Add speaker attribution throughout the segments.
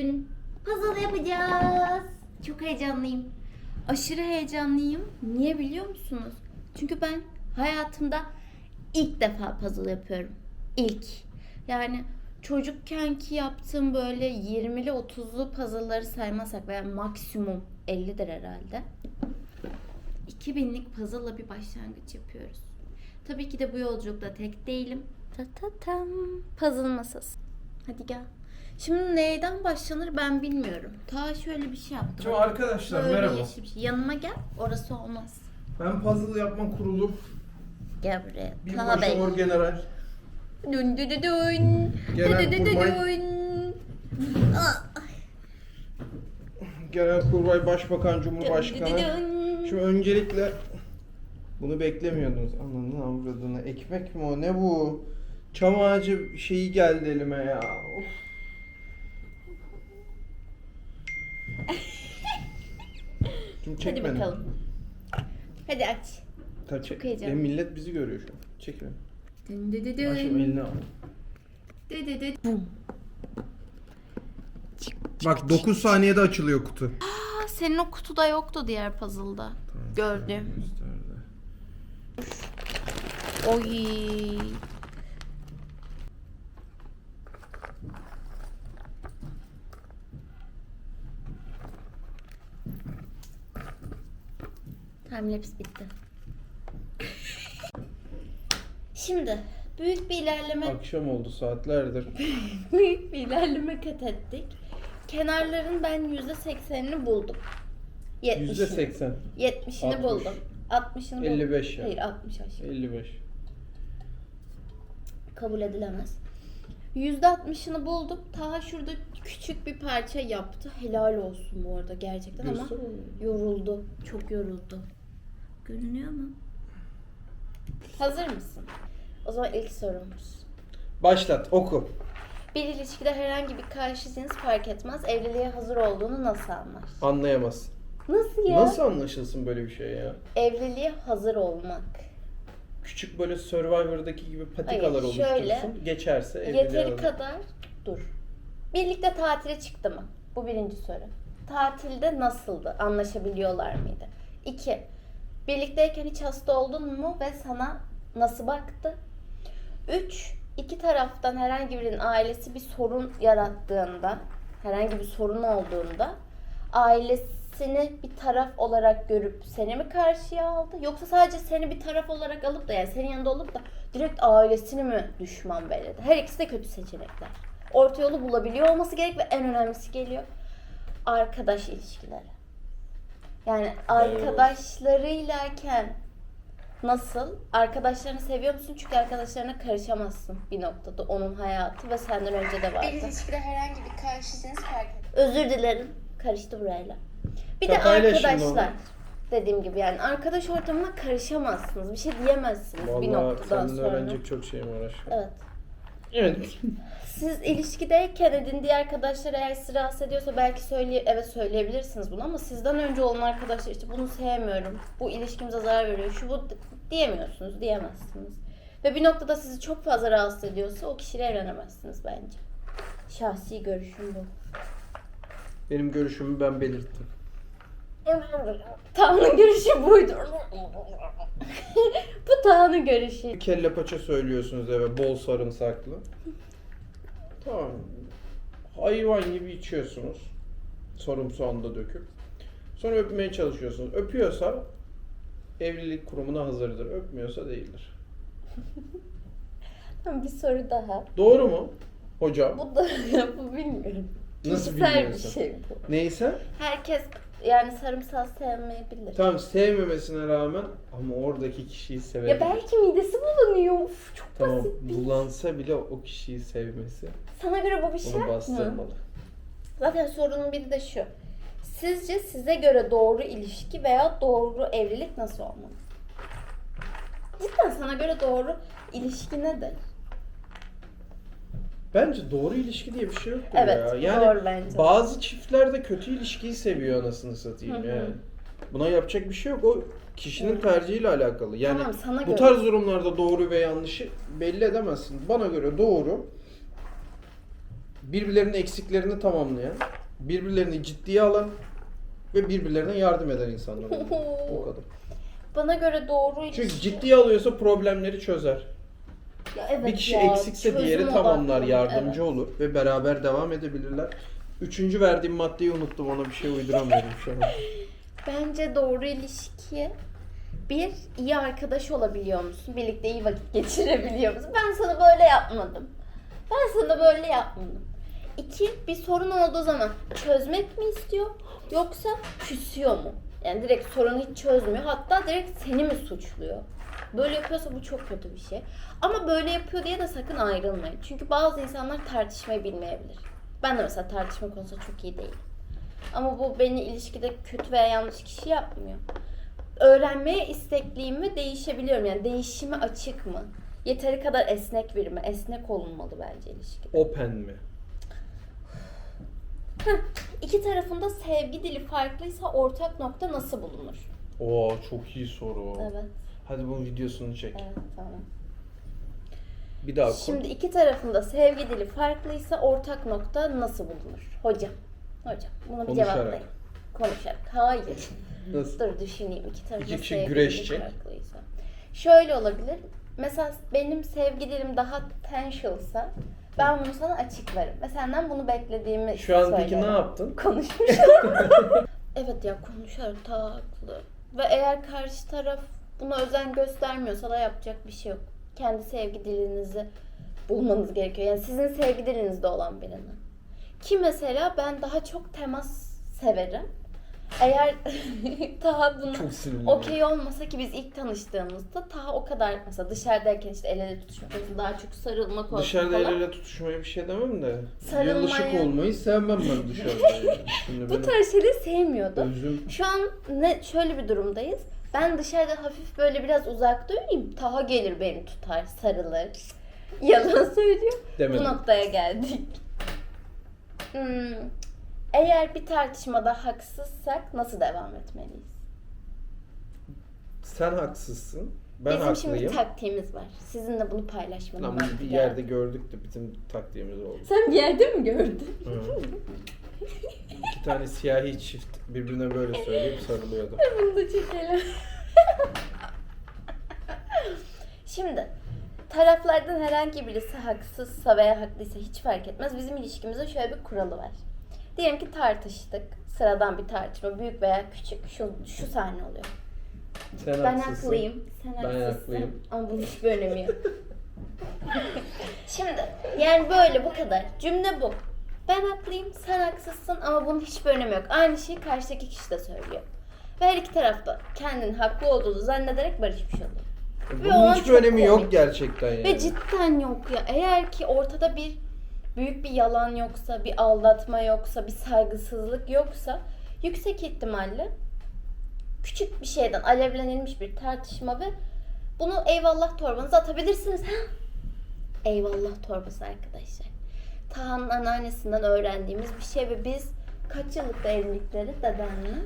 Speaker 1: Bugün puzzle yapacağız. Çok heyecanlıyım. Aşırı heyecanlıyım. Niye biliyor musunuz? Çünkü ben hayatımda ilk defa puzzle yapıyorum. İlk. Yani çocukkenki yaptığım böyle 20'li 30'lu puzzle'ları saymazsak veya maksimum 50'dir herhalde. 2000'lik puzzle'la bir başlangıç yapıyoruz. Tabii ki de bu yolculukta tek değilim. Ta ta tam. Puzzle masası. Hadi gel. Şimdi neyden başlanır ben bilmiyorum. Ta şöyle bir şey yaptım.
Speaker 2: Şimdi arkadaşlar
Speaker 1: Böyle
Speaker 2: merhaba.
Speaker 1: yeşil bir şey. Yanıma gel. Orası olmaz.
Speaker 2: Ben puzzle yapma kurulu
Speaker 1: Gel buraya.
Speaker 2: bir
Speaker 1: Taha Bey.
Speaker 2: başa orgeneral.
Speaker 1: Dün dün dün dün.
Speaker 2: Genel
Speaker 1: Dün dün dün
Speaker 2: kurmay-
Speaker 1: dün. Ah,
Speaker 2: Genelkurmay Başbakan
Speaker 1: dün dün
Speaker 2: Cumhurbaşkanı.
Speaker 1: dün.
Speaker 2: Şimdi öncelikle bunu beklemiyordunuz. Ananı avradını. Ekmek mi o? Ne bu? Çam ağacı şeyi geldi elime ya. Of. Şimdi çek
Speaker 1: Hadi
Speaker 2: beni.
Speaker 1: bakalım. Hadi aç.
Speaker 2: Tabii çek.
Speaker 1: Çok heyecanlı.
Speaker 2: Ya millet bizi görüyor şu an. Çek beni.
Speaker 1: Dün dün dün
Speaker 2: Başım
Speaker 1: dün.
Speaker 2: eline al.
Speaker 1: Dün dün dün. Bum.
Speaker 2: Bak 9 saniyede açılıyor kutu.
Speaker 1: Aa, senin o kutuda yoktu diğer puzzle'da. Gördüm.
Speaker 2: Gösterdi.
Speaker 1: Oy. Timelapse bitti. Şimdi büyük bir ilerleme
Speaker 2: Akşam oldu saatlerdir.
Speaker 1: büyük bir ilerleme kat ettik. Kenarların ben yüzde seksenini buldum. 70'ini.
Speaker 2: %80.
Speaker 1: 70'ini
Speaker 2: 60.
Speaker 1: buldum. 60'ını buldum.
Speaker 2: 55 ya.
Speaker 1: Hayır 60 aşağı.
Speaker 2: 55.
Speaker 1: kabul edilemez. %60'ını buldum. Ta şurada küçük bir parça yaptı. Helal olsun bu arada gerçekten ama
Speaker 2: Göster
Speaker 1: yoruldu. Çok yoruldu. Görünüyor mu? Hazır mısın? O zaman ilk sorumuz.
Speaker 2: Başlat oku.
Speaker 1: Bir ilişkide herhangi bir karşı cins fark etmez. Evliliğe hazır olduğunu nasıl anlar?
Speaker 2: Anlayamazsın.
Speaker 1: Nasıl ya?
Speaker 2: Nasıl anlaşılsın böyle bir şey ya?
Speaker 1: Evliliğe hazır olmak.
Speaker 2: Küçük böyle Survivor'daki gibi patikalar
Speaker 1: Hayır,
Speaker 2: oluşturursun.
Speaker 1: şöyle.
Speaker 2: Geçerse evliliğe
Speaker 1: Yeteri
Speaker 2: alır.
Speaker 1: kadar dur. Birlikte tatile çıktı mı? Bu birinci soru. Tatilde nasıldı? Anlaşabiliyorlar mıydı? İki. Birlikteyken hiç hasta oldun mu ve sana nasıl baktı? Üç. iki taraftan herhangi birinin ailesi bir sorun yarattığında, herhangi bir sorun olduğunda ailesini bir taraf olarak görüp seni mi karşıya aldı? Yoksa sadece seni bir taraf olarak alıp da yani senin yanında olup da direkt ailesini mi düşman belirledi? Her ikisi de kötü seçenekler. Orta yolu bulabiliyor olması gerek ve en önemlisi geliyor. Arkadaş ilişkileri. Yani arkadaşlarıylayken nasıl? Arkadaşlarını seviyor musun? Çünkü arkadaşlarına karışamazsın bir noktada. Onun hayatı ve senden önce de vardı.
Speaker 3: Bir ilişkide herhangi bir karşı cins fark et.
Speaker 1: Özür dilerim. Karıştı burayla. Bir de arkadaşlar. Dediğim gibi yani arkadaş ortamına karışamazsınız. Bir şey diyemezsiniz bir
Speaker 2: Vallahi
Speaker 1: noktadan
Speaker 2: seninle
Speaker 1: sonra.
Speaker 2: öğrenecek çok şeyim var aşkım.
Speaker 1: Evet.
Speaker 2: Evet.
Speaker 1: Siz ilişkideyken edindiği arkadaşlar eğer sizi rahatsız ediyorsa belki söyle evet söyleyebilirsiniz bunu ama sizden önce olan arkadaşlar işte bunu sevmiyorum. Bu ilişkimize zarar veriyor. Şu bu diyemiyorsunuz, diyemezsiniz. Ve bir noktada sizi çok fazla rahatsız ediyorsa o kişiyle evlenemezsiniz bence. Şahsi görüşüm bu.
Speaker 2: Benim görüşümü ben belirttim.
Speaker 1: Tanrı'nın görüşü buydu. bu Tanrı'nın görüşü.
Speaker 2: Kelle paça söylüyorsunuz eve bol sarımsaklı. Tamam. Hayvan gibi içiyorsunuz. Sarımsağını da döküp. Sonra öpmeye çalışıyorsunuz. Öpüyorsa evlilik kurumuna hazırdır. Öpmüyorsa değildir.
Speaker 1: Bir soru daha.
Speaker 2: Doğru mu? Hocam.
Speaker 1: Bu da bu bilmiyorum.
Speaker 2: Nasıl
Speaker 1: Kişisel bir
Speaker 2: bilmiyorsun?
Speaker 1: şey bu.
Speaker 2: Neyse.
Speaker 1: Herkes yani sarımsağı sevmeyebilir.
Speaker 2: Tamam sevmemesine rağmen ama oradaki kişiyi sevebilir.
Speaker 1: Ya belki midesi bulunuyor. Uf, çok
Speaker 2: Tamam
Speaker 1: basit bir.
Speaker 2: bulansa bile o kişiyi sevmesi
Speaker 1: Sana göre bu bir şart
Speaker 2: onu
Speaker 1: mı?
Speaker 2: bastırmalı.
Speaker 1: Zaten sorunun biri de şu. Sizce size göre doğru ilişki veya doğru evlilik nasıl olmalı? Cidden sana göre doğru ilişki nedir?
Speaker 2: Bence doğru ilişki diye bir şey yok
Speaker 1: Evet,
Speaker 2: ya. Yani
Speaker 1: doğru bence.
Speaker 2: bazı çiftlerde de kötü ilişkiyi seviyor anasını satayım
Speaker 1: Hı hı.
Speaker 2: yani. Buna yapacak bir şey yok. O kişinin tercihiyle alakalı. Yani
Speaker 1: Tamam, sana
Speaker 2: bu
Speaker 1: göre.
Speaker 2: tarz durumlarda doğru ve yanlışı belli edemezsin. Bana göre doğru birbirlerinin eksiklerini tamamlayan, birbirlerini ciddiye alan ve birbirlerine yardım eden insanlar. O kadar.
Speaker 1: Bana göre doğru ilişki...
Speaker 2: Çünkü ciddiye alıyorsa problemleri çözer.
Speaker 1: Ya evet
Speaker 2: bir kişi
Speaker 1: ya,
Speaker 2: eksikse
Speaker 1: çözüm
Speaker 2: diğeri tamamlar,
Speaker 1: odaklı.
Speaker 2: yardımcı
Speaker 1: Evet.
Speaker 2: olur ve beraber devam edebilirler. Üçüncü verdiğim maddeyi unuttum, ona bir şey uyduramıyorum şu an.
Speaker 1: Bence doğru ilişki bir iyi arkadaş olabiliyor musun? Birlikte iyi vakit geçirebiliyor musun? Ben sana böyle yapmadım. Ben sana böyle yapmadım. İki, bir sorun olduğu zaman çözmek mi istiyor yoksa küsüyor mu? Yani direkt sorunu hiç çözmüyor. Hatta direkt seni mi suçluyor? Böyle yapıyorsa bu çok kötü bir şey. Ama böyle yapıyor diye de sakın ayrılmayın. Çünkü bazı insanlar tartışmayı bilmeyebilir. Ben de mesela tartışma konusunda çok iyi değilim. Ama bu beni ilişkide kötü veya yanlış kişi yapmıyor. Öğrenmeye istekliyim ve değişebiliyorum. Yani değişime açık mı? Yeteri kadar esnek biri mi? Esnek olunmalı bence ilişkide.
Speaker 2: Open mi?
Speaker 1: İki tarafında sevgi dili farklıysa ortak nokta nasıl bulunur?
Speaker 2: Oo çok iyi soru.
Speaker 1: Evet,
Speaker 2: Hadi bunun videosunu çek.
Speaker 1: evet tamam.
Speaker 2: Bir daha koy.
Speaker 1: Şimdi iki tarafında sevgi dili farklıysa ortak nokta nasıl bulunur? Hocam, hocam bunu bir
Speaker 2: Konuşarak.
Speaker 1: cevaplayın. Konuşarak. Hayır.
Speaker 2: Nasıl?
Speaker 1: Dur düşüneyim. İki tarafında
Speaker 2: İki kişi
Speaker 1: sevgi
Speaker 2: güreşecek.
Speaker 1: dili farklıysa. Şöyle olabilir. Mesela benim sevgi dilim daha potentialsa ben bunu sana açık veririm. Ve senden bunu beklediğimi
Speaker 2: Şu an peki
Speaker 1: söylerim.
Speaker 2: ne yaptın?
Speaker 1: Konuşmuşum. evet ya konuşarak haklı. Ve eğer karşı taraf buna özen göstermiyorsa da yapacak bir şey yok. Kendi sevgi dilinizi bulmanız gerekiyor. Yani sizin sevgi dilinizde olan birini. Ki mesela ben daha çok temas severim. Eğer daha bunu okey olmasa ki biz ilk tanıştığımızda ta o kadar mesela dışarıdayken işte el ele tutuşmak olsun, daha çok sarılmak olsun
Speaker 2: Dışarıda
Speaker 1: falan.
Speaker 2: el ele tutuşmaya bir şey demem de.
Speaker 1: Sarılmaya-
Speaker 2: Yılışık olmayı sevmem ben dışarıda. yani. Şimdi
Speaker 1: Bu
Speaker 2: benim
Speaker 1: tarz şeyleri sevmiyordum.
Speaker 2: özüm
Speaker 1: Şu an ne şöyle bir durumdayız. Ben dışarıda hafif böyle biraz uzakta yürüyeyim. Taha gelir beni tutar, sarılır. Yalan söylüyor. Bu
Speaker 2: demedim.
Speaker 1: noktaya geldik. Hmm, Eğer bir tartışmada haksızsak nasıl devam etmeliyiz?
Speaker 2: Sen haksızsın. Ben
Speaker 1: Bizim şimdi
Speaker 2: haklıyım.
Speaker 1: bir taktiğimiz var. Sizinle bunu paylaşmanın
Speaker 2: Lan bunu bir
Speaker 1: geldi.
Speaker 2: yerde gördük de bizim taktiğimiz oldu.
Speaker 1: Sen bir yerde mi gördün?
Speaker 2: Hı. İki tane siyahi çift birbirine böyle söyleyip sarılıyordu.
Speaker 1: Bunu da çekelim. Şimdi taraflardan herhangi birisi haksızsa veya haklıysa hiç fark etmez. Bizim ilişkimizde şöyle bir kuralı var. Diyelim ki tartıştık. Sıradan bir tartışma. Büyük veya küçük. Şu, şu sahne oluyor.
Speaker 2: Sen
Speaker 1: Ben
Speaker 2: haksızsın.
Speaker 1: haklıyım. Sen
Speaker 2: Ben
Speaker 1: haksızsın.
Speaker 2: haklıyım.
Speaker 1: Ama bunun hiçbir önemi yok. Şimdi yani böyle bu kadar. Cümle bu. Ben haklıyım, sen haksızsın ama bunun hiçbir önemi yok. Aynı şeyi karşıdaki kişi de söylüyor. Ve her iki tarafta kendinin haklı olduğunu zannederek barışmış oluyor. Ve
Speaker 2: Bunun
Speaker 1: an
Speaker 2: hiçbir
Speaker 1: çok
Speaker 2: önemi yok
Speaker 1: komik.
Speaker 2: gerçekten yani.
Speaker 1: Ve cidden yok ya. Eğer ki ortada bir büyük bir yalan yoksa, bir aldatma yoksa, bir saygısızlık yoksa yüksek ihtimalle küçük bir şeyden alevlenilmiş bir tartışma ve bunu eyvallah torbanıza atabilirsiniz. Eyvallah torbası arkadaşlar. Taha'nın anneannesinden öğrendiğimiz bir şey ve biz kaç yıllık da evlilikleri dedemle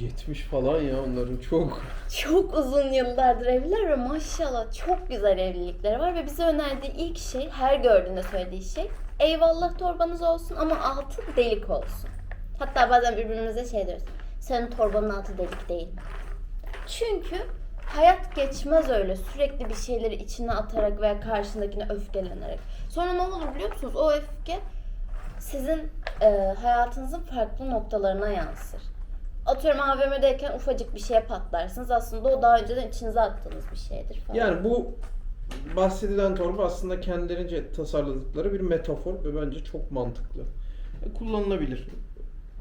Speaker 2: 70 falan ya onların çok.
Speaker 1: çok uzun yıllardır evliler ve maşallah çok güzel evlilikleri var ve bize önerdiği ilk şey her gördüğünde söylediği şey eyvallah torbanız olsun ama altı delik olsun. Hatta bazen birbirimize şey diyoruz. Senin torbanın altı delik değil. Çünkü hayat geçmez öyle sürekli bir şeyleri içine atarak veya karşındakine öfkelenerek. Sonra ne olur biliyor musunuz? O öfke sizin e, hayatınızın farklı noktalarına yansır. Atıyorum AVM'deyken ufacık bir şeye patlarsınız. Aslında o daha önceden içinize attığınız bir şeydir falan.
Speaker 2: Yani bu bahsedilen torba aslında kendilerince tasarladıkları bir metafor ve bence çok mantıklı. E, Kullanılabilir.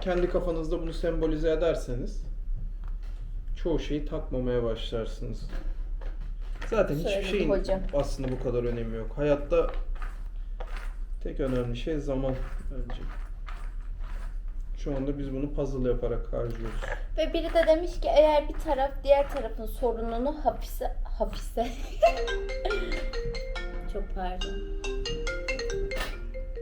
Speaker 2: Kendi kafanızda bunu sembolize ederseniz çoğu şeyi takmamaya başlarsınız. Zaten hiçbir
Speaker 1: Söyledi
Speaker 2: şeyin
Speaker 1: hocam.
Speaker 2: aslında bu kadar önemi yok. Hayatta tek önemli şey zaman bence. Şu anda biz bunu puzzle yaparak harcıyoruz.
Speaker 1: Ve biri de demiş ki eğer bir taraf diğer tarafın sorununu hapise hapise çok pardon.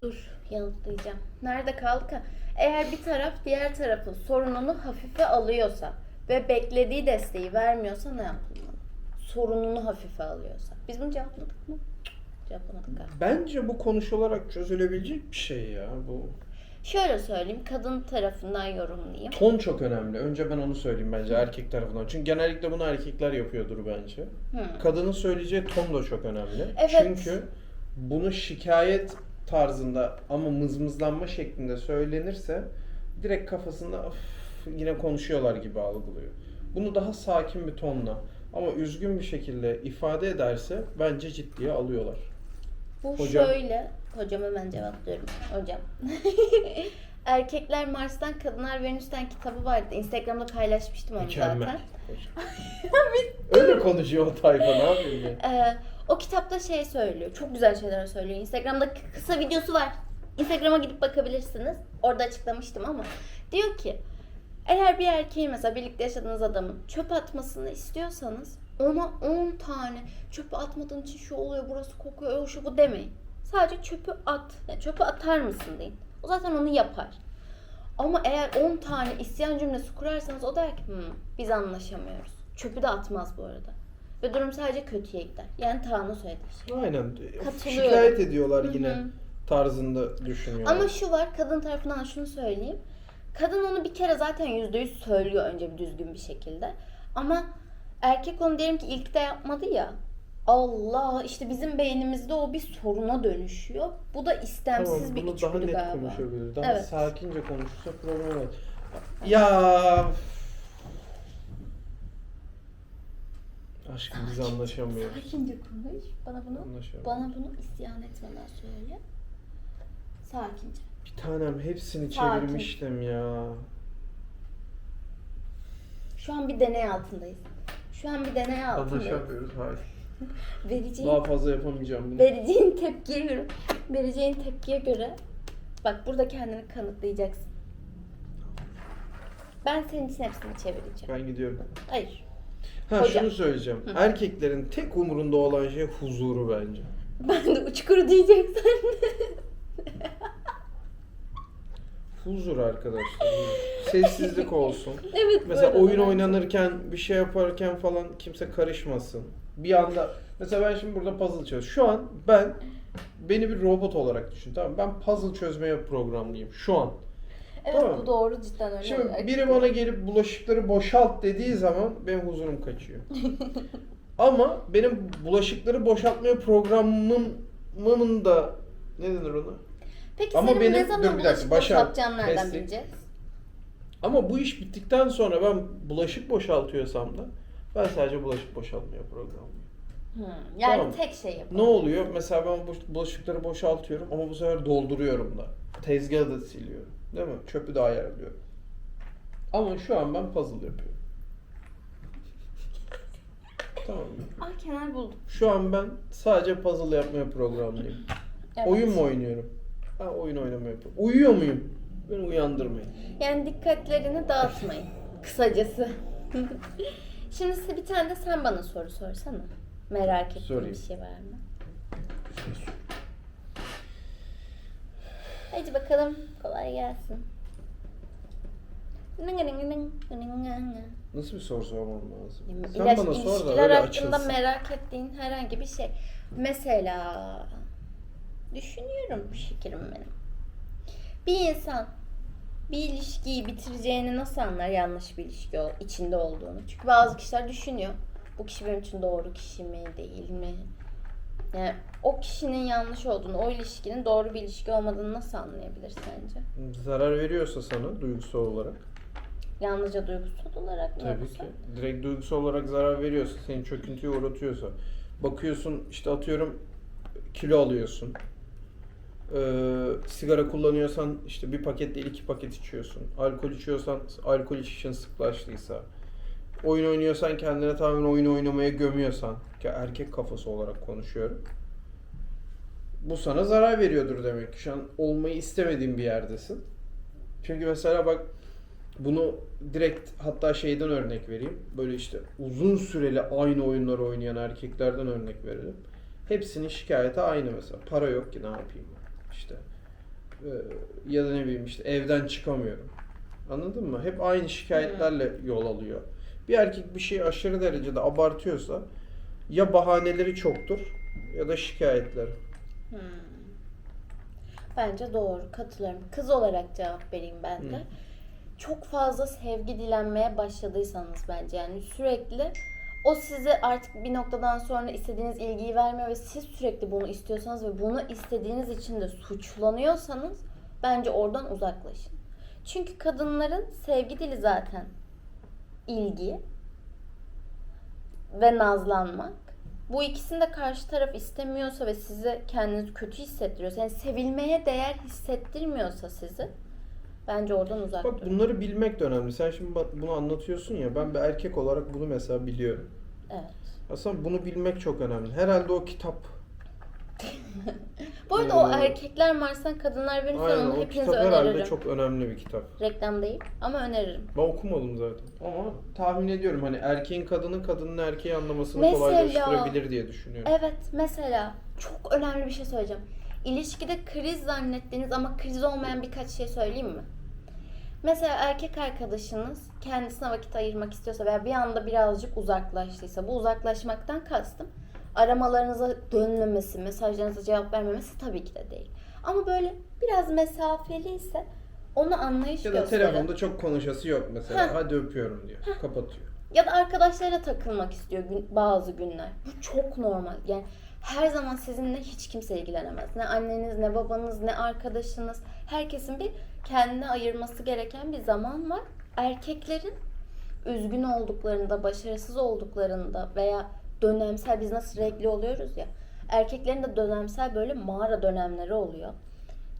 Speaker 1: Dur yanıtlayacağım. Nerede kaldık? Ha, Eğer bir taraf diğer tarafın sorununu hafife alıyorsa ve beklediği desteği vermiyorsa ne yapılmalı? Sorununu hafife alıyorsa. Biz bunu cevapladık mı? Galiba.
Speaker 2: Bence bu konuşularak çözülebilecek bir şey ya. Bu
Speaker 1: Şöyle söyleyeyim, kadın tarafından yorumlayayım.
Speaker 2: ton çok önemli. Önce ben onu söyleyeyim bence erkek tarafından. Çünkü genellikle bunu erkekler yapıyordur bence.
Speaker 1: Hı.
Speaker 2: Kadının söyleyeceği ton da çok önemli.
Speaker 1: Evet.
Speaker 2: Çünkü bunu şikayet tarzında ama mızmızlanma şeklinde söylenirse direkt kafasında "Of, yine konuşuyorlar gibi algılıyor. Bunu daha sakin bir tonla ama üzgün bir şekilde ifade ederse bence ciddiye alıyorlar.
Speaker 1: Bu
Speaker 2: Hocam.
Speaker 1: şöyle, hocam hemen cevaplıyorum. Hocam. Erkekler Mars'tan, Kadınlar Venüs'ten kitabı vardı. Instagram'da paylaşmıştım onu
Speaker 2: Mükemmel.
Speaker 1: zaten.
Speaker 2: Öyle konuşuyor o tayfa ne yapayım ben?
Speaker 1: Ee, o kitapta şey söylüyor. Çok güzel şeyler söylüyor. Instagram'da k- kısa videosu var. Instagram'a gidip bakabilirsiniz. Orada açıklamıştım ama. Diyor ki eğer bir erkeğin mesela birlikte yaşadığınız adamın çöp atmasını istiyorsanız ona 10 tane çöpü atmadığın için şu oluyor burası kokuyor o şu bu demeyin. Sadece çöpü at. Yani çöpü atar mısın deyin. O zaten onu yapar. Ama eğer 10 tane isyan cümlesi kurarsanız o der ki "Hmm, biz anlaşamıyoruz. Çöpü de atmaz bu arada. Ve durum sadece kötüye gider. Yani Tanrı söylediği şey.
Speaker 2: Aynen. Şikayet ediyorlar yine
Speaker 1: hı.
Speaker 2: tarzında düşünüyorlar.
Speaker 1: Ama şu var kadın tarafından şunu söyleyeyim. Kadın onu bir kere zaten yüzde yüz söylüyor önce bir düzgün bir şekilde. Ama erkek onu diyelim ki ilk de yapmadı ya. Allah işte bizim beynimizde o bir soruna dönüşüyor. Bu da istemsiz
Speaker 2: Tamam,
Speaker 1: bir
Speaker 2: bunu daha net
Speaker 1: galiba.
Speaker 2: konuşabiliriz. Daha
Speaker 1: Evet.
Speaker 2: sakince konuşursa problem yok. Ya Aşkım biz anlaşamıyoruz.
Speaker 1: Sakince konuş. Bana bunu bana bunu isyan etmeden söyle. Sakince.
Speaker 2: Bir tanem hepsini
Speaker 1: Sakin.
Speaker 2: çevirmiştim ya.
Speaker 1: Şu an bir deney altındayız. Şu an bir deney altındayız.
Speaker 2: Anlaşamıyoruz. Hayır.
Speaker 1: Vereceğin
Speaker 2: Daha fazla yapamayacağım bunu.
Speaker 1: Vereceğin tepkiye göre, vereceğin tepkiye göre bak burada kendini kanıtlayacaksın. Ben senin için hepsini çevireceğim.
Speaker 2: Ben gidiyorum.
Speaker 1: Hayır.
Speaker 2: Ha
Speaker 1: Hocam.
Speaker 2: şunu söyleyeceğim. Erkeklerin tek umurunda olan şey huzuru bence.
Speaker 1: Ben de uçkuru diyeceksin.
Speaker 2: Huzur arkadaşlar. Sessizlik olsun.
Speaker 1: evet
Speaker 2: Mesela
Speaker 1: böyle
Speaker 2: oyun oynanırken bir şey yaparken falan kimse karışmasın. Bir anda mesela ben şimdi burada puzzle çöz. Şu an ben beni bir robot olarak düşün tamam mı? Ben puzzle çözmeye programlıyım şu an.
Speaker 1: Evet
Speaker 2: Tamam.
Speaker 1: bu doğru cidden öyle.
Speaker 2: Şimdi biri bana gelip bulaşıkları boşalt dediği zaman benim huzurum kaçıyor. Ama benim bulaşıkları boşaltmaya programımın da ne denir ona?
Speaker 1: Peki
Speaker 2: Ama
Speaker 1: senin
Speaker 2: benim-
Speaker 1: ne
Speaker 2: dur
Speaker 1: zaman
Speaker 2: bir dakika,
Speaker 1: bulaşık
Speaker 2: başa-
Speaker 1: boşaltacağını nereden
Speaker 2: kestik.
Speaker 1: bileceğiz?
Speaker 2: Ama bu iş bittikten sonra ben bulaşık boşaltıyorsam da ben sadece bulaşık boşaltmaya programlıyım.
Speaker 1: Hmm, yani
Speaker 2: Tamam.
Speaker 1: tek şey yapalım.
Speaker 2: Ne oluyor? Mesela ben bu bulaşıkları boşaltıyorum ama bu sefer dolduruyorum da. Tezgahı da siliyorum. Değil mi? Çöpü de ayarlıyorum. Ama şu an ben puzzle yapıyorum. tamam mı?
Speaker 1: Ah kenar buldum.
Speaker 2: Şu an ben sadece puzzle yapmaya programlıyım.
Speaker 1: Evet.
Speaker 2: Oyun mu oynuyorum? Ben oyun oynamaya yapıyorum. Uyuyor muyum? Beni uyandırmayın.
Speaker 1: Yani dikkatlerini dağıtmayın. Kısacası. Şimdi size bir tane de sen bana soru sorsana. Merak ettiğin
Speaker 2: Sorayım.
Speaker 1: bir şey var mı? Hadi bakalım. Kolay gelsin.
Speaker 2: Nasıl bir soru sormam lazım? Sen
Speaker 1: İlaç,
Speaker 2: bana sor da
Speaker 1: ilişkiler
Speaker 2: öyle
Speaker 1: hakkında
Speaker 2: açılsın.
Speaker 1: merak ettiğin herhangi bir şey. Mesela düşünüyorum fikrim benim. Bir insan bir ilişkiyi bitireceğini nasıl anlar yanlış bir ilişki içinde olduğunu? Çünkü bazı kişiler düşünüyor. Bu kişi benim için doğru kişi mi, değil mi? Yani o kişinin yanlış olduğunu, o ilişkinin doğru bir ilişki olmadığını nasıl anlayabilir sence?
Speaker 2: Zarar veriyorsa sana duygusal olarak.
Speaker 1: Yalnızca duygusal olarak mı
Speaker 2: Tabii
Speaker 1: yoksa?
Speaker 2: ki. Direkt duygusal olarak zarar veriyorsa, seni çöküntüye uğratıyorsa. Bakıyorsun işte atıyorum kilo alıyorsun. Ee, sigara kullanıyorsan işte bir paket değil iki paket içiyorsun. Alkol içiyorsan alkol içişin sıklaştıysa. Oyun oynuyorsan kendine tamamen oyun oynamaya gömüyorsan. Ki erkek kafası olarak konuşuyorum. Bu sana zarar veriyordur demek ki. Şu an olmayı istemediğin bir yerdesin. Çünkü mesela bak bunu direkt hatta şeyden örnek vereyim. Böyle işte uzun süreli aynı oyunları oynayan erkeklerden örnek verelim. Hepsinin şikayeti aynı mesela. Para yok ki ne yapayım? İşte e, ya da ne bileyim işte evden çıkamıyorum. Anladın mı? Hep aynı şikayetlerle yol alıyor. Bir erkek bir şeyi aşırı derecede abartıyorsa ya bahaneleri çoktur ya da şikayetler.
Speaker 1: Hmm. Bence doğru. Katılıyorum. Kız olarak cevap vereyim ben de.
Speaker 2: Hı.
Speaker 1: Çok fazla sevgi dilenmeye başladıysanız bence yani sürekli o size artık bir noktadan sonra istediğiniz ilgiyi vermiyor ve siz sürekli bunu istiyorsanız ve bunu istediğiniz için de suçlanıyorsanız bence oradan uzaklaşın. Çünkü kadınların sevgi dili zaten ilgi ve nazlanmak. Bu ikisini de karşı taraf istemiyorsa ve size kendinizi kötü hissettiriyorsa, yani sevilmeye değer hissettirmiyorsa sizi bence oradan uzak
Speaker 2: Bak
Speaker 1: durun.
Speaker 2: bunları bilmek de önemli. Sen şimdi bunu anlatıyorsun ya ben bir erkek olarak bunu mesela biliyorum.
Speaker 1: Evet.
Speaker 2: Aslında bunu bilmek çok önemli. Herhalde o kitap.
Speaker 1: Bu arada o
Speaker 2: Ee,
Speaker 1: erkekler Mars'tan kadınlar Venüs'ten
Speaker 2: Aynen
Speaker 1: onu
Speaker 2: o
Speaker 1: hepinize
Speaker 2: kitap herhalde
Speaker 1: öneririm.
Speaker 2: çok önemli bir kitap.
Speaker 1: Reklam değil ama öneririm.
Speaker 2: Ben okumadım zaten. Ama tahmin ediyorum hani erkeğin kadının kadının erkeği anlamasını
Speaker 1: Mesela-
Speaker 2: kolaylaştırabilir diye düşünüyorum.
Speaker 1: Evet mesela çok önemli bir şey söyleyeceğim. İlişkide kriz zannettiğiniz ama kriz olmayan birkaç şey söyleyeyim mi? Mesela erkek arkadaşınız kendisine vakit ayırmak istiyorsa veya bir anda birazcık uzaklaştıysa bu uzaklaşmaktan kastım aramalarınıza dönmemesi, mesajlarınıza cevap vermemesi tabii ki de değil. Ama böyle biraz mesafeli ise onu anlayış
Speaker 2: Ya da
Speaker 1: gösterin.
Speaker 2: telefonda çok konuşası yok mesela.
Speaker 1: Heh.
Speaker 2: Hadi öpüyorum diyor. Kapatıyor.
Speaker 1: Ya da arkadaşlarıyla takılmak istiyor gün, bazı günler. Bu çok normal. Yani her zaman sizinle hiç kimse ilgilenemez. Ne anneniz, ne babanız, ne arkadaşınız. Herkesin bir kendine ayırması gereken bir zaman var. Erkeklerin üzgün olduklarında, başarısız olduklarında veya dönemsel biz nasıl regli oluyoruz ya. Erkeklerin de dönemsel böyle mağara dönemleri oluyor.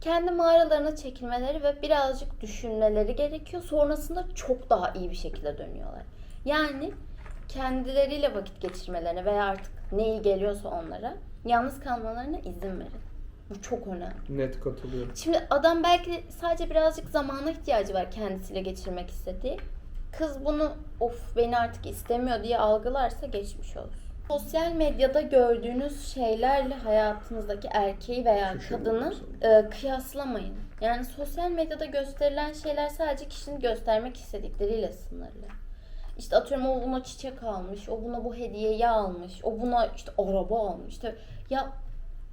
Speaker 1: Kendi mağaralarına çekilmeleri ve birazcık düşünmeleri gerekiyor. Sonrasında çok daha iyi bir şekilde dönüyorlar. Yani kendileriyle vakit geçirmelerine veya artık ne iyi geliyorsa onlara yalnız kalmalarına izin verin. Bu çok önemli.
Speaker 2: Net katılıyorum.
Speaker 1: Şimdi adam belki sadece birazcık zamana ihtiyacı var kendisiyle geçirmek istediği. Kız bunu of beni artık istemiyor diye algılarsa geçmiş olur. Sosyal medyada gördüğünüz şeylerle hayatınızdaki erkeği veya
Speaker 2: Şu
Speaker 1: kadını e, kıyaslamayın. Yani sosyal medyada gösterilen şeyler sadece kişinin göstermek istedikleriyle sınırlı. İşte atıyorum o buna çiçek almış, o buna bu hediyeyi almış, o buna işte araba almış. İşte ya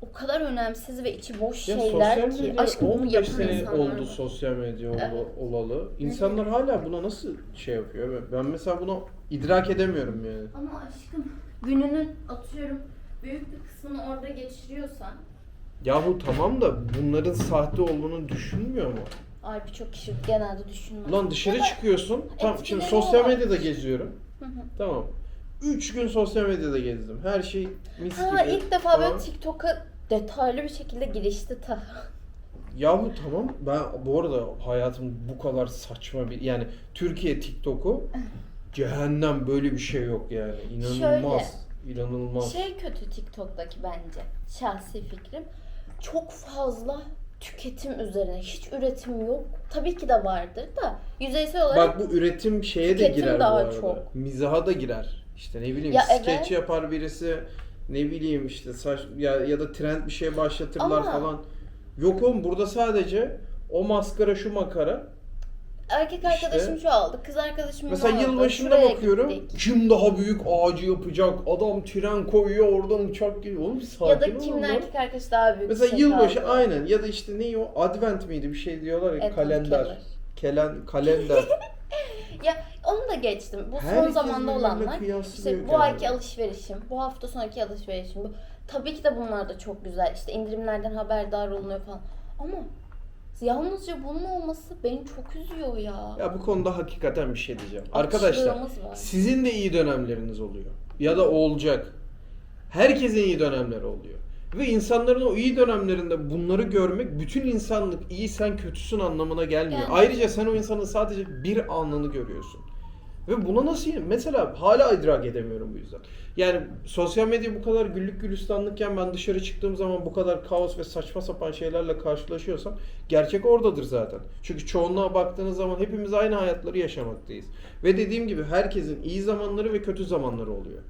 Speaker 1: o kadar önemsiz ve içi boş
Speaker 2: Ya
Speaker 1: şeyler ki aşkım bunu
Speaker 2: 15
Speaker 1: yapan
Speaker 2: sene
Speaker 1: insanlar
Speaker 2: oldu sosyal medya ol-
Speaker 1: Evet.
Speaker 2: olalı. İnsanlar hala buna nasıl şey yapıyor? Ben- mesela bunu idrak edemiyorum yani.
Speaker 1: Ama aşkım gününün atıyorum büyük bir kısmını orada geçiriyorsan
Speaker 2: Yahu tamam da bunların sahte olduğunu düşünmüyor mu?
Speaker 1: ay birçok kişi genelde düşünmez.
Speaker 2: Ulan dışarı çıkıyorsun. Tam
Speaker 1: etkileri
Speaker 2: şimdi sosyal medyada geziyorum.
Speaker 1: Hı hı.
Speaker 2: Tamam. 3 gün sosyal medyada gezdim. Her şey mis
Speaker 1: Ha
Speaker 2: gibi.
Speaker 1: ilk defa böyle TikTok'a detaylı bir şekilde girişti ta.
Speaker 2: Yahu tamam ben bu arada hayatım bu kadar saçma bir yani Türkiye TikTok'u cehennem böyle bir şey yok yani inanılmaz inanılmaz.
Speaker 1: Şey kötü TikTok'taki bence şahsi fikrim. Çok fazla tüketim üzerine. Hiç üretim yok. Tabii ki de vardır da yüzeysel olarak
Speaker 2: Bak bu üretim şeye de
Speaker 1: Tüketim
Speaker 2: girer bu
Speaker 1: daha
Speaker 2: arada.
Speaker 1: çok.
Speaker 2: Mizaha da girer. İşte ne bileyim
Speaker 1: Ya
Speaker 2: skeç
Speaker 1: evet.
Speaker 2: yapar birisi ne bileyim işte saç ya ya da trend bir şey başlatırlar
Speaker 1: Ama-
Speaker 2: falan. Yok oğlum burada sadece o maskara şu makara.
Speaker 1: erkek arkadaşım şu aldı, kız arkadaşım
Speaker 2: Mesela
Speaker 1: aldı.
Speaker 2: yılbaşında
Speaker 1: şuraya
Speaker 2: bakıyorum
Speaker 1: gittik.
Speaker 2: kim daha büyük ağacı yapacak adam tren koyuyor oradan uçak geliyor. Oğlum bir sakin
Speaker 1: Ya da
Speaker 2: olun
Speaker 1: kimin
Speaker 2: lan.
Speaker 1: erkek arkadaşı daha büyük
Speaker 2: Mesela
Speaker 1: çiçek
Speaker 2: yılbaşı
Speaker 1: aldı.
Speaker 2: aynen ya da işte ne o advent miydi bir şey diyorlar ya
Speaker 1: Advent
Speaker 2: kalender.
Speaker 1: calendar.
Speaker 2: Kelen, kalender.
Speaker 1: Ya onu da geçtim. Bu son
Speaker 2: Herkes
Speaker 1: zamanda
Speaker 2: birbirine
Speaker 1: olanlar.
Speaker 2: kıyaslıyor
Speaker 1: İşte bu ayki alışverişim, bu hafta sonraki alışverişim. Bu. Tabii ki de bunlar da çok güzel. İşte indirimlerden haberdar olunuyor falan. Ama yalnızca bunun olması beni çok üzüyor ya.
Speaker 2: ya bu konuda hakikaten bir şey diyeceğim. Arkadaşlar
Speaker 1: var.
Speaker 2: sizin de iyi dönemleriniz oluyor. Ya da olacak. Herkesin iyi dönemleri oluyor. Ve insanların o iyi dönemlerinde bunları görmek bütün insanlık iyi sen kötüsün anlamına gelmiyor.
Speaker 1: Gelmiyor.
Speaker 2: Ayrıca sen o insanın sadece bir anını görüyorsun. Ve buna nasıl mesela hala idrak edemiyorum bu yüzden. Yani sosyal medya bu kadar güllük gülistanlıkken ben dışarı çıktığım zaman bu kadar kaos ve saçma sapan şeylerle karşılaşıyorsam gerçek oradadır zaten. Çünkü çoğunluğa baktığınız zaman hepimiz aynı hayatları yaşamaktayız. Ve dediğim gibi herkesin iyi zamanları ve kötü zamanları oluyor.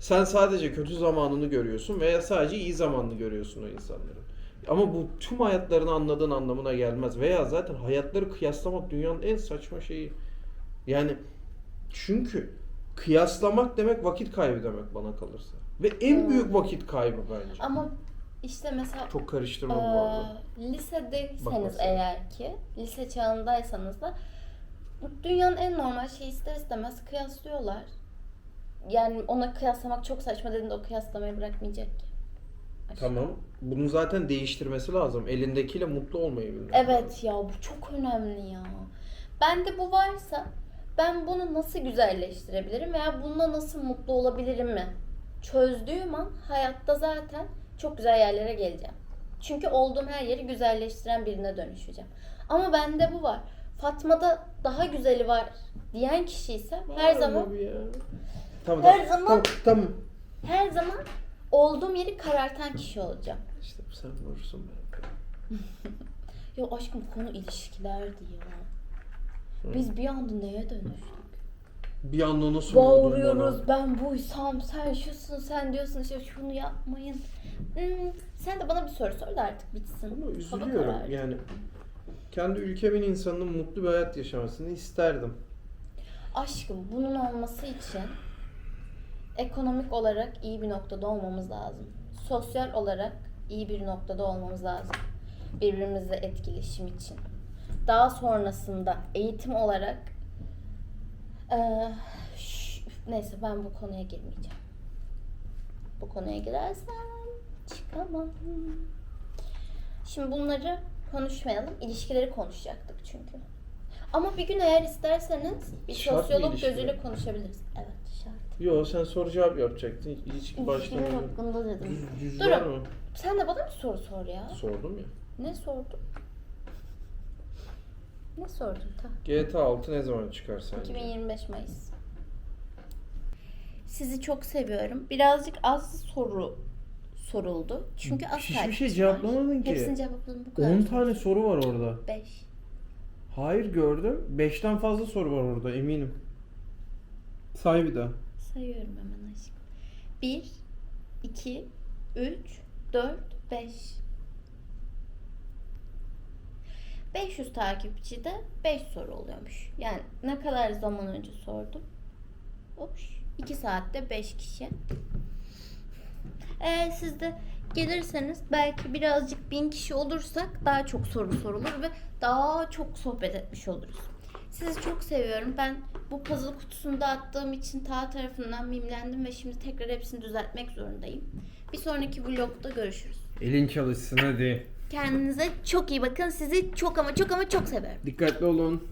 Speaker 2: Sen sadece kötü zamanını görüyorsun veya sadece iyi zamanını görüyorsun o insanların. Ama bu tüm hayatlarını anladığın anlamına gelmez. Veya zaten hayatları kıyaslamak dünyanın en saçma şeyi. Yani çünkü kıyaslamak demek vakit kaybı demek bana kalırsa. Ve en
Speaker 1: Hmm.
Speaker 2: büyük vakit kaybı bence.
Speaker 1: Ama işte mesela
Speaker 2: Çok karıştırma bu arada.
Speaker 1: lisedeyseniz
Speaker 2: Bakmasın.
Speaker 1: eğer ki, lise çağındaysanız da dünyanın en normal şeyi ister istemez kıyaslıyorlar. Yani ona kıyaslamak çok saçma dediğinde o kıyaslamayı bırakmayacak ki. Aşkım.
Speaker 2: Tamam. Bunu zaten değiştirmesi lazım. Elindekiyle mutlu olmayı bilmek
Speaker 1: Evet
Speaker 2: lazım.
Speaker 1: ya bu çok önemli ya. Bende bu varsa ben bunu nasıl güzelleştirebilirim veya bununla nasıl mutlu olabilirim mi? Çözdüğüm an hayatta zaten çok güzel yerlere geleceğim. Çünkü olduğum her yeri güzelleştiren birine dönüşeceğim. Ama bende bu var. Fatma'da daha güzeli var diyen kişi ise her zaman?
Speaker 2: Tamam,
Speaker 1: Her
Speaker 2: tamam,
Speaker 1: zaman-
Speaker 2: Tamam, tamam.
Speaker 1: her zaman olduğum yeri karartan kişi olacağım.
Speaker 2: İşte sen vurursun ben.
Speaker 1: Ya aşkım konu ilişkilerdi ya. Biz bir anda neye dönüştük?
Speaker 2: Bir anda nasıl
Speaker 1: Bağırıyoruz ben buysam sen şusun sen diyorsun işte şunu yapmayın. Hmm, sen de bana bir soru sor da artık bitsin.
Speaker 2: Ama
Speaker 1: Hava
Speaker 2: üzülüyorum
Speaker 1: karardı.
Speaker 2: yani. Kendi ülkemin insanının mutlu bir hayat yaşamasını isterdim.
Speaker 1: Aşkım bunun olması için ekonomik olarak iyi bir noktada olmamız lazım. Sosyal olarak iyi bir noktada olmamız lazım. Birbirimizle etkileşim için. Daha sonrasında eğitim olarak eee, ş- neyse ben bu konuya girmeyeceğim. Bu konuya girersem çıkamam. Şimdi bunları konuşmayalım. İlişkileri konuşacaktık çünkü. Ama bir gün eğer isterseniz bir
Speaker 2: Şart
Speaker 1: sosyolog
Speaker 2: ilişkiler?
Speaker 1: gözüyle konuşabiliriz. Evet şart.
Speaker 2: Yo sen soru cevap yapacaktın. Hiç
Speaker 1: İlişkiler
Speaker 2: başlamadan.
Speaker 1: hakkında dedim.
Speaker 2: Düz, düz
Speaker 1: Durun.
Speaker 2: mı?
Speaker 1: Sen de bana bir soru sor ya.
Speaker 2: Sordum ya.
Speaker 1: Ne sordun? Ne sordun ta?
Speaker 2: GTA 6 ne zaman çıkar sence?
Speaker 1: 2025 Mayıs. Sizi çok seviyorum. Birazcık az soru soruldu. Çünkü az
Speaker 2: Hiçbir şey
Speaker 1: takipçi var.
Speaker 2: cevaplamadın ki.
Speaker 1: Hepsini cevapladım bu kadar.
Speaker 2: 10 tane soru var orada.
Speaker 1: 5.
Speaker 2: Hayır gördüm. 5'ten fazla soru var orada eminim. Say bir daha.
Speaker 1: Sayıyorum hemen aşkım. 1, 2, 3, 4, 5. 500 takipçide 5 soru oluyormuş. Yani ne kadar zaman önce sordum? Hoş. 2 saatte 5 kişi. Eğer siz de gelirseniz belki birazcık bin kişi olursak daha çok soru sorulur ve daha çok sohbet etmiş oluruz. Sizi çok seviyorum. Ben bu puzzle kutusunu dağıttığım için ta tarafından mimlendim ve şimdi tekrar hepsini düzeltmek zorundayım. Bir sonraki vlogda görüşürüz.
Speaker 2: Elin çalışsın hadi.
Speaker 1: Kendinize çok iyi bakın. Sizi çok ama çok ama çok seviyorum.
Speaker 2: Dikkatli olun.